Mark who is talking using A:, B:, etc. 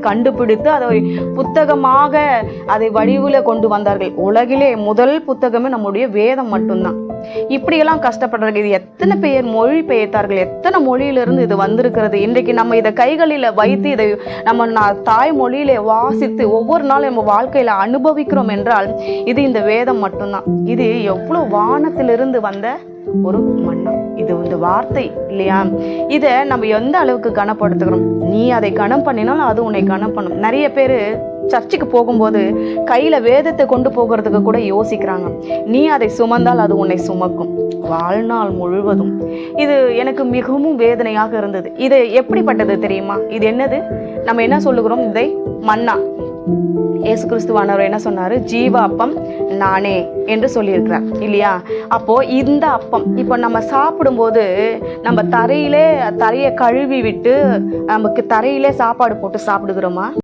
A: கண்டுபிடித்து அதை புத்தகமாக அதை வடிவில் கொண்டு வந்தார்கள். உலகிலே முதல் புத்தகமே நம்முடைய வேதம் மட்டும்தான். இப்படியெல்லாம் கஷ்டப்படுறாங்க இது எத்தனை பேர் மொழி பெயர்த்தார்கள்? எத்தனை மொழியிலிருந்து இது வந்திருக்கிறது? இன்றைக்கு நம்ம இதை கைகளில் வைத்து இதை நம்ம நான் தாய் மொழியில வாசித்து ஒவ்வொரு நாளும் நம்ம வாழ்க்கையில் அனுபவிக்கிறோம் என்றால் இது இந்த வேதம் மட்டும்தான். இது எவ்வளோ வானத்திலிருந்து வந்த ஒரு மன்னம் இது இந்த வார்த்தை இல்லையா? இதை நம்ம எந்த அளவுக்கு கனப்படுத்துகிறோம்? நீ அதை கனம் பண்ணினாலும் அது உன்னை கனம் பண்ணும். நிறைய பேர் சர்ச்சுக்கு போகும்போது கையில் வேதத்தை கொண்டு போகிறதுக்கு கூட யோசிக்கிறாங்க. நீ அதை சுமந்தால் அது உன்னை சுமக்கும். வாழ்நாள் முழுவதும். இது எனக்கு மிகவும் வேதனையாக இருந்தது. இது எப்படிப்பட்டது தெரியுமா? இது என்னது? நம்ம என்ன சொல்லுகிறோம்? இதை மன்னா. இயேசு கிறிஸ்துவானவர் என்ன சொன்னார்? ஜீவ அப்பம் நானே என்று சொல்லியிருக்கிறார். இல்லையா? அப்போது இந்த அப்பம் இப்போ நம்ம சாப்பிடும்போது நம்ம தரையிலே தரையை கழுவி விட்டு நமக்கு தரையிலே சாப்பாடு போட்டு சாப்பிடுகிறோமா?